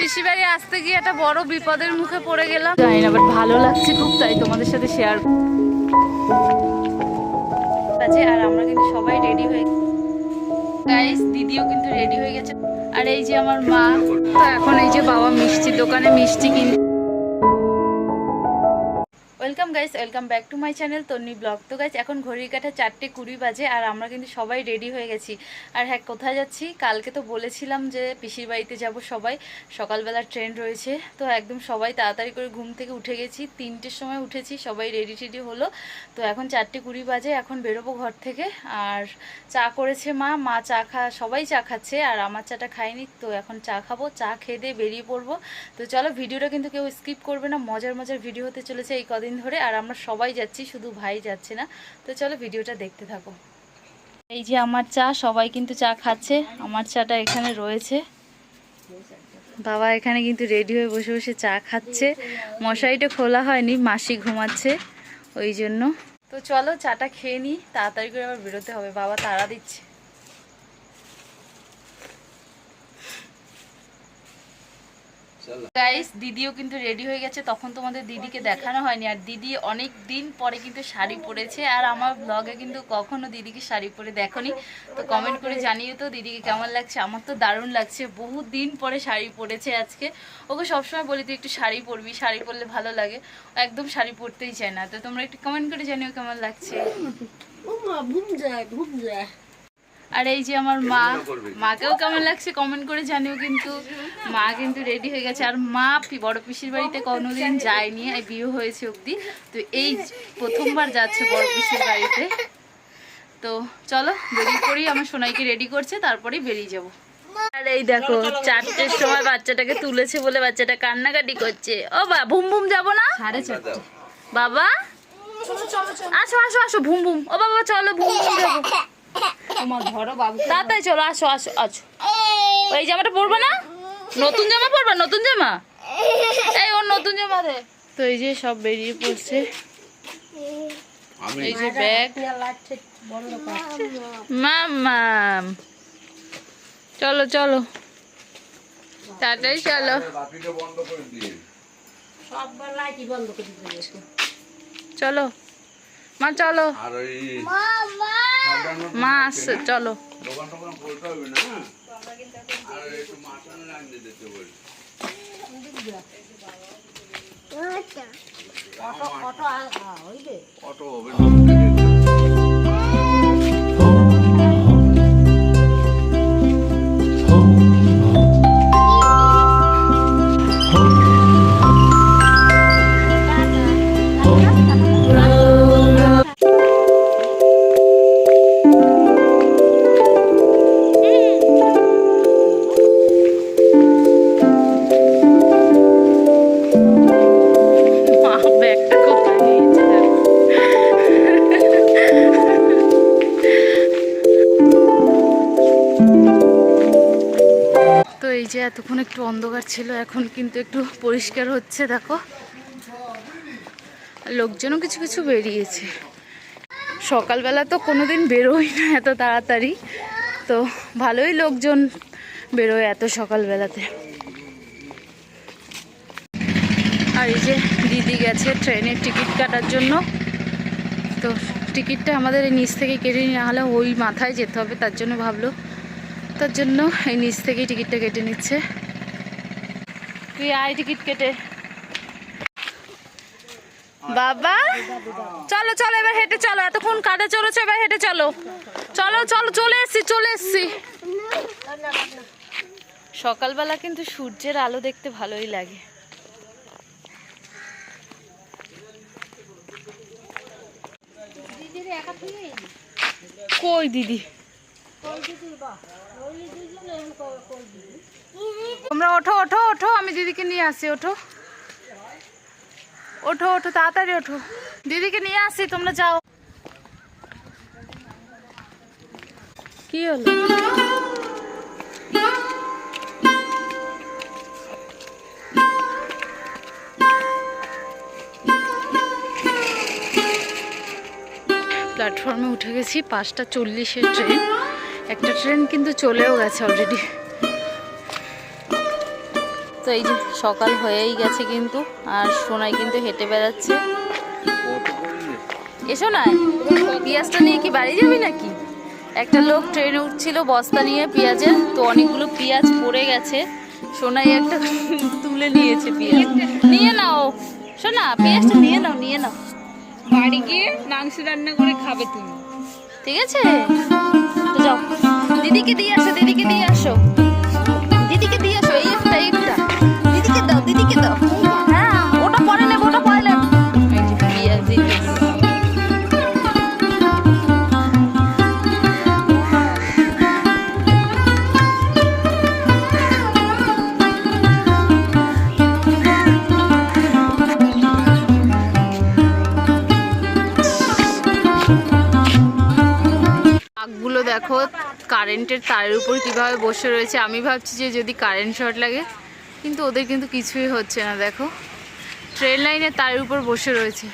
পিসি বাড়ি আসতে গিয়ে একটা বড় বিপদের মুখে পড়ে গেলাম। জানি না বাট ভালো লাগছে খুব, তাই তোমাদের সাথে শেয়ার আছে, আর আমরা কিন্তু সবাই রেডি হয়ে গাইস দিদিও কিন্তু রেডি হয়ে গেছে। আর এই যে আমার মা এখন এই যে বাবা মিষ্টি দোকানে মিষ্টি কিনে welcome guys welcome back to my channel Tonni blog তো গাইস এখন ঘড়ির কাঠা চারটে কুড়ি বাজে আর আমরা কিন্তু সবাই রেডি হয়ে গেছি। আর হ্যাঁ কোথায় যাচ্ছি? কালকে তো বলেছিলাম যে পিসির বাড়িতে যাব সবাই। সকালবেলা ট্রেন রয়েছে। তো, একদম সবাই তাড়াতাড়ি করে ঘুম থেকে উঠে গেছি। তিনটের সময় উঠেছি, সবাই রেডি টেডি হলো। তো, এখন চারটে কুড়ি বাজে, এখন বেরোবো ঘর থেকে। আর চা করেছে মা। মা চা খা, সবাই চা খাচ্ছে। আর আমার চাটা খাইনি তো এখন চা খাব। চা খেয়ে দিয়ে বেরিয়ে পড়ব। তো, চলো, ভিডিওটা কিন্তু কেউ স্কিপ করবে না। মজার মজার ভিডিও হতে চলেছে এই কদিন ধরে। আর আমরা সবাই যাচ্ছি, শুধু ভাই যাচ্ছে না। তো চলো ভিডিওটা দেখতে থাকো। এই যে আমার চা, সবাই কিন্তু চা খাচ্ছে। আমার চাটা এখানে রয়েছে। বাবা এখানে কিন্তু রেডি হয়ে বসে বসে চা খাচ্ছে। মশারিটা খোলা হয়নি, মাসি ঘুমাচ্ছে ওই জন্য। তো চলো চাটা খেয়ে নিই, তাড়াতাড়ি করে আবার বেরোতে হবে। বাবা তাড়া দিচ্ছে। গাইস দিদিও কিন্তু রেডি হয়ে গেছে। তখন তোমাদের দিদিকে দেখানো হয়নি। আর দিদি অনেক দিন পরে কিন্তু শাড়ি পরেছে। আর আমার ব্লগে কিন্তু কখনো দিদিকে শাড়ি পরে দেখনি। তো কমেন্ট করে জানিয়ে তো দিদিকে কেমন লাগছে? আমার তো দারুণ লাগছে। বহু দিন পরে শাড়ি পরেছে আজকে। ওকে সবসময় বলি, তুই একটু শাড়ি পরবি। শাড়ি পরলে ভালো লাগে। একদম শাড়ি পরতেই চায় না। তো তোমরা একটু কমেন্ট করে জানিও কেমন লাগছে। যায় যায়। আর এই যে আমার মা মাকেও কেমন লাগছে কমেন্ট করে জানিও কিন্তু। মা কিন্তু রেডি হয়ে গেছে। আর মা পি- বড় পিসির বাড়িতে কোনোদিন যায়নি এই বিয়ে হয়েছে অবধি। তো এই প্রথমবার যাচ্ছে বড় পিসির বাড়িতে। তো চলো বেরিয়ে পড়ি। আমার সোনাইকে রেডি করছে তারপরেই বেরিয়ে যাব। আর এই দেখো চারটের সময় বাচ্চাটাকে তুলেছে বলে বাচ্চাটা কান্নাকাটি করছে। ও বা ভুম ভুম যাব না? সাড়ে চারটে। বাবা? আসো আসো আসো ভুম ভুম। ও বাবা চলো ভুম ভুম যাব। তোমার ধরো বাবু তাড়াতাড়ি চলো আসো আসো আসো। এই জামাটা পরবে না? নতুন জামা পরবা? নতুন জামা? এই ওর নতুন জামা দে। তো এই যে সব বেরিয়ে পড়ছে। এই যে ব্যাগ। বন্ধ মাম। চলো চলো। তাড়াতাড়ি চলো। চলো। মা চলো। আর মা আসছে চলো। বলি অটো অটো হইবে অটো হবে। না এই যে এতক্ষণ একটু অন্ধকার ছিল, এখন কিন্তু একটু পরিষ্কার হচ্ছে, দেখো। লোকজনও কিছু কিছু বেরিয়েছে। সকালবেলা তো কোনোদিন বেরোই না এত তাড়াতাড়ি। তো ভালোই লোকজন বেরোয় এত সকালবেলাতে। আর এই যে দিদি গেছে ট্রেনের টিকিট কাটার জন্য। তো টিকিটটা আমাদের নিচ থেকে কেটে না হলে ওই মাথায় যেতে হবে, তার জন্য ভাবলো তার জন্য এই নিচ থেকেই টিকিটটা কেটে নিচ্ছে। তুই আয় টিকিট কেটে। বাবা! চলো চলো, এবার হেঁটে চলো। এতক্ষণ কাদে চলেছে এবার হেঁটে চলো। চলো চলো, চলে এসছি চলে এসছি। সকালবেলা কিন্তু সূর্যের আলো দেখতে ভালোই লাগে। কই দিদি? তোমরা ওঠো ওঠো ওঠো, আমি দিদিকে নিয়ে আসি, ওঠো। ওঠো ওঠো, তাড়াতাড়ি ওঠো। দিদিকে নিয়ে আসি, তোমরা যাও। কি হলো? প্ল্যাটফর্মে উঠে গেছি, পাঁচটা চল্লিশের ট্রেন। একটা ট্রেন কিন্তু চলেও গেছে অলরেডি তো এই যে সকাল হয়েই গেছে কিন্তু আর সোনাই কিন্তু হেঁটে বেড়াচ্ছে। এসো না পেঁয়াজটা নিয়ে কি বাড়ি যাবি নাকি? একটা লোক ট্রেনে উঠছিল বস্তা নিয়ে পেঁয়াজের তো অনেকগুলো পেঁয়াজ পড়ে গেছে। সোনাই একটা তুলে নিয়েছে পেঁয়াজ। নিয়ে নাও। শোনা পেঁয়াজটা নিয়ে নাও নিয়ে নাও। বাড়ি গিয়ে মাংস রান্না করে খাবে তুমি। ঠিক আছে? যাও। দিদিকে দিয়ে আসো, দিদিকে দিয়ে আসো। দিদিকে দিয়ে আসো, এই একটা এইটা দিদিকে দাও দিদিকে দাও। হ্যাঁ কারেন্টের তারের উপর কীভাবে বসে রয়েছে, আমি ভাবছি যে যদি কারেন্ট শর্ট লাগে, কিন্তু ওদের কিন্তু কিছুই হচ্ছে না, দেখো। ট্রেন লাইনের তারের উপর বসে রয়েছে।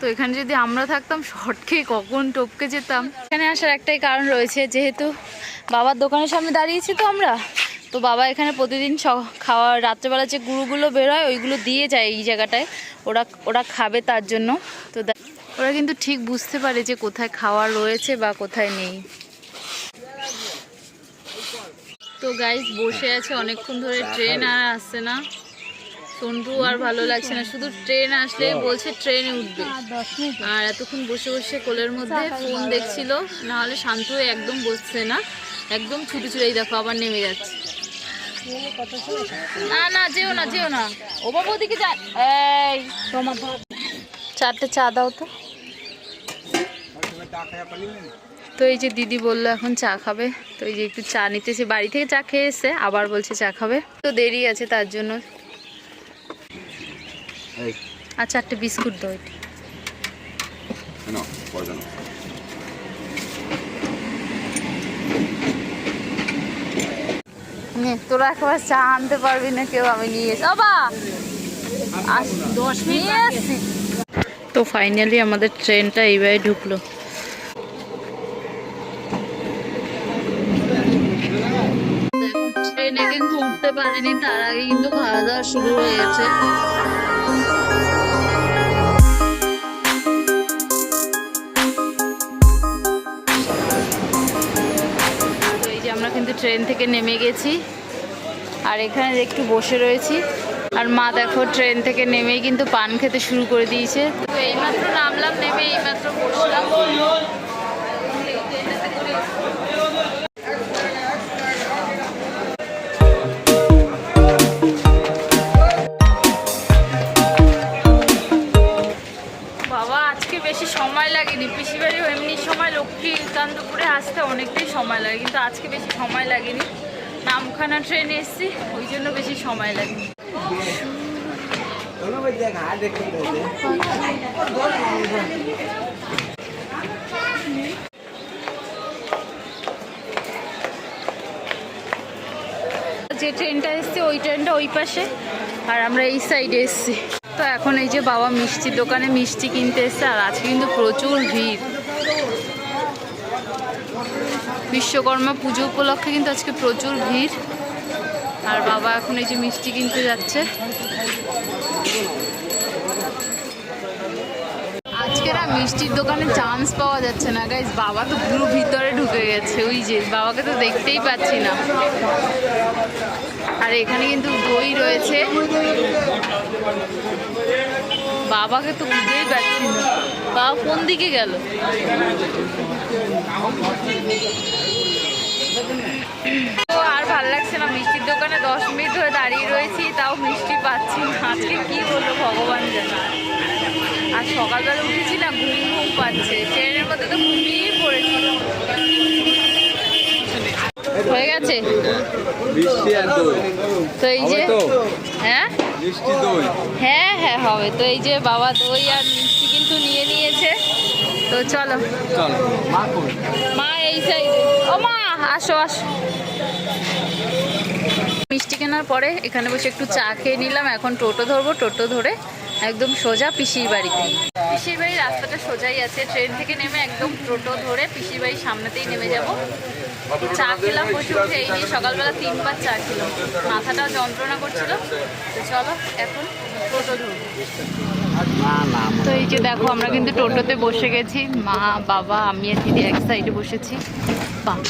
তো এখানে যদি আমরা থাকতাম, শর্ট খেয়ে কখন টপকে যেতাম। এখানে আসার একটাই কারণ রয়েছে, যেহেতু বাবার দোকানের সামনে দাঁড়িয়েছি তো আমরা, তো বাবা এখানে প্রতিদিন খাওয়া রাত্রেবেলা যে গুঁড়োগুলো বেরোয়, ওইগুলো দিয়ে যায় এই জায়গাটায়। ওরা ওরা খাবে তার জন্য। তো ওরা কিন্তু ঠিক বুঝতে পারে যে কোথায় খাওয়া রয়েছে বা কোথায় নেই। তো গাইজ বসে আছে অনেকক্ষণ ধরে ট্রেন আর আসছে না। সন্টু আর ভালো লাগছে না শুধু ট্রেন আসলে বলছে ট্রেনে উঠবে। আর এতক্ষণ বসে বসে কোলের মধ্যে ফোন দেখছিল না হলে শান্ত হয়ে একদম বসছে না একদম ছুটে ছুটে দেখো আবার নেমে যাচ্ছে। না না যেও না যেও না। ও বাবু ওদিকে যা। এই চারটে চা দাও তো। তো এই যে দিদি বলল এখন চা খাবে। তো এই যে একটু চা নিতেছে বাড়ি থেকে চা খেয়ে এসছে আবার বলছে চা খাবে। তো দেরি আছে তার জন্য। এই, আর চারটে বিস্কুট দাও এটি নাও, পয়সা নাও। নে তোরা একবার চা আনতে পারবি না কেউ আমি নিয়ে এসে বাবা দশ এসছি তো ফাইনালি আমাদের ট্রেনটা এইভাবে ঢুকলো। কিন্তু উঠতে পারিনি, তার আগে কিন্তু খাওয়া দাওয়া শুরু হয়ে যে আমরা কিন্তু ট্রেন থেকে নেমে গেছি, আর এখানে একটু বসে রয়েছি। আর মা দেখো, ট্রেন থেকে নেমেই কিন্তু পান খেতে শুরু করে দিয়েছে। তো এইমাত্র নামলাম, নেমে এইমাত্র বসলাম। লক্ষ্মীকান্তপুরে আসতে অনেকটাই সময় লাগে, কিন্তু আজকে বেশি সময় লাগেনি। নামখানা ট্রেনে এসেছি, ওই জন্য বেশি সময় লাগেনি। যে ট্রেনটা এসছে, ওই ট্রেনটা ওই পাশে, আর আমরা এই সাইডে এসছি। তো এখন এই যে বাবা মিষ্টির দোকানে মিষ্টি কিনতে এসছে, আর আজকে কিন্তু প্রচুর ভিড়। বিশ্বকর্মা পুজো উপলক্ষে কিন্তু আজকে প্রচুর ভিড়। আর বাবা এখন এই যে মিষ্টি কিনতে যাচ্ছে। আজকে না মিষ্টির দোকানে চান্স পাওয়া যাচ্ছে না। গাইজ বাবা তো পুরো ভিতরে ঢুকে গেছে। ওই যে, বাবাকে তো দেখতেই পাচ্ছি না। আর এখানে কিন্তু দই রয়েছে। বাবাকে তো খুঁজেই পাচ্ছি না। বাবা কোন দিকে গেল? আর ভালো লাগছে না, মিষ্টির দোকানে দশ মিনিট ধরে দাঁড়িয়ে রয়েছি, তাও মিষ্টি পাচ্ছি না। আজকে কি বলব ভগবান জানে। আর সকালবেলা উঠেছি না, ঘুম ঘুম পাচ্ছে। ট্রেনের মধ্যে তো ঘুমিয়েই পড়েছিল হয়ে গেছে? মিষ্টি আর দই। তো এই যে হ্যাঁ। হ্যাঁ হ্যাঁ হবে তো। এই যে বাবা দই আর মিষ্টি কিন্তু নিয়ে নিয়েছে। তো চলো। চল, মা কই? মা এই সাইডে। ও মা আসো আসো। মিষ্টি কেনার পরে এখানে বসে একটু চা খেয়ে নিলাম। এখন টোটো ধরবো টোটো ধরে একদম সোজা পিসির বাড়িতে। পিসির বাড়ির রাস্তাটা সোজাই আছে। ট্রেন থেকে নেমে একদম টোটো ধরে পিসির বাড়ির সামনেতেই নেমে যাব। চা খেলাম বসে উঠে এই নিয়ে সকালবেলা তিনবার চা খেলাম। মাথাটা যন্ত্রণা করছিল। তো চলো এখন টোটো তো এই যে দেখো আমরা কিন্তু টোটোতে বসে গেছি। মা বাবা আমি আর দিদি এক সাইডে বসেছি। বাবা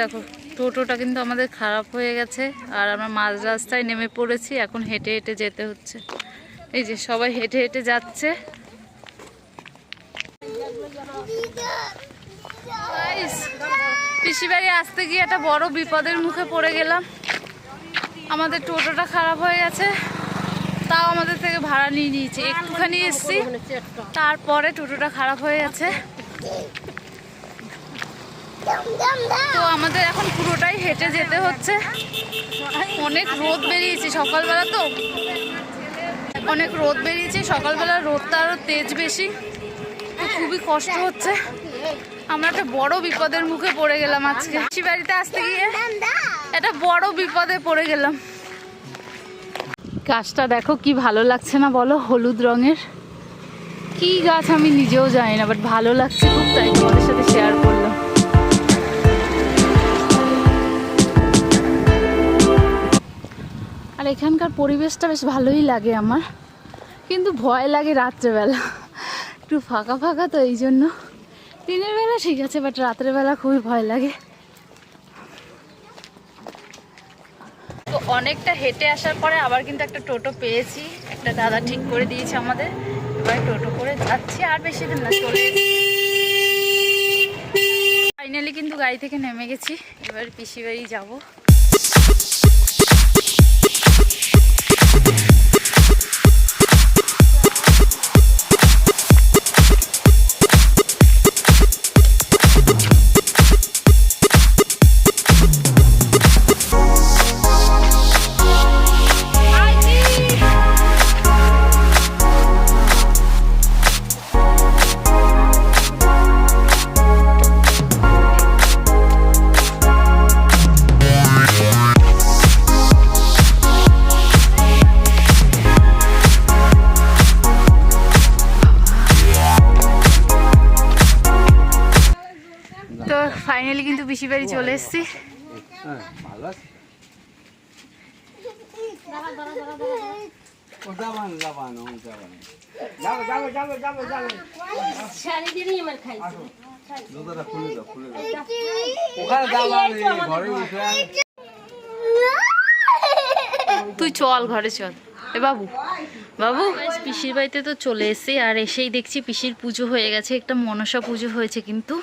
দেখো টোটোটা কিন্তু আমাদের খারাপ হয়ে গেছে আর আমরা মাঝ রাস্তায় নেমে পড়েছি এখন হেঁটে হেঁটে যেতে হচ্ছে। এই যে সবাই হেঁটে হেঁটে যাচ্ছে। Guys, পিসিবাড়ি আসতে গিয়ে একটা বড় বিপদের মুখে পড়ে গেলাম। আমাদের টোটোটা খারাপ হয়ে গেছে তাও আমাদের থেকে ভাড়া নিয়ে নিয়েছে। একটুখানি এসছি তারপরে টোটোটা খারাপ হয়ে গেছে। তো আমাদের এখন পুরোটাই হেঁটে যেতে হচ্ছে। অনেক রোদ বেরিয়েছে সকালবেলা তো। অনেক রোদ বেরিয়েছে, সকালবেলা রোদটা আরও তেজ বেশি। খুবই কষ্ট হচ্ছে। আমরা একটা বড় বিপদের মুখে পড়ে গেলাম আজকে। পিসি বাড়িতে আসতে গিয়ে একটা বড় বিপদে পড়ে গেলাম। গাছটা দেখো কি ভালো লাগছে না বলো, হলুদ রঙের। কি গাছ আমি নিজেও জানি না বাট ভালো লাগছে খুব, তাই তোমাদের সাথে শেয়ার করলাম। এখানকার পরিবেশটা বেশ ভালোই লাগে আমার। কিন্তু ভয় লাগে রাত্রেবেলা। একটু ফাঁকা ফাঁকা তো এই জন্য। দিনের বেলা ঠিক আছে বাট রাত্রেবেলা খুবই ভয় লাগে। তো অনেকটা হেঁটে আসার পরে আবার কিন্তু একটা টোটো পেয়েছি। একটা দাদা ঠিক করে দিয়েছে আমাদের। এবার টোটো করে যাচ্ছি, আর বেশি দিন না ফাইনালি কিন্তু গাড়ি থেকে নেমে গেছি। এবার পিসি বাড়ি যাব। ঘরে উঠে আয়। তুই চল ঘরে চল। এ বাবু বাবু। পিসির বাড়িতে তো চলে এসেছি, আর এসেই দেখছি পিসির পুজো হয়ে গেছে, একটা মনসা পুজো হয়েছে কিন্তু।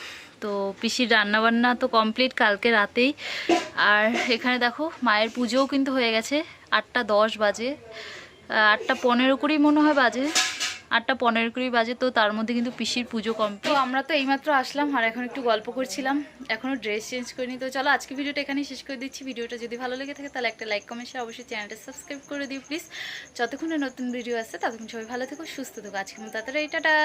তো পিসির রান্নাবান্না তো কমপ্লিট কালকে রাতেই। আর এখানে দেখো, মায়ের পুজোও কিন্তু হয়ে গেছে। আটটা দশ বাজে। আটটা পনেরো কুড়ি মনে হয় বাজে। আটটা পনেরো কুড়ি বাজে, তো তার মধ্যে কিন্তু পিসির পুজো কমপ্লিট। তো আমরা তো এইমাত্র আসলাম, আর এখন একটু গল্প করছিলাম। এখনও ড্রেস চেঞ্জ করিনি, তো চলো আজকে ভিডিওটা এখানেই শেষ করে দিচ্ছি। ভিডিওটা যদি ভালো লেগে থাকে তাহলে একটা লাইক, কমেন্ট শেয়ার অবশ্যই চ্যানেলটা সাবস্ক্রাইব করে দিও প্লিজ যতক্ষণে নতুন ভিডিও আসছে, ততক্ষণ সবাই ভালো থেকো, সুস্থ থেকো। আজকের মতো তাড়াতাড়ি টাটা।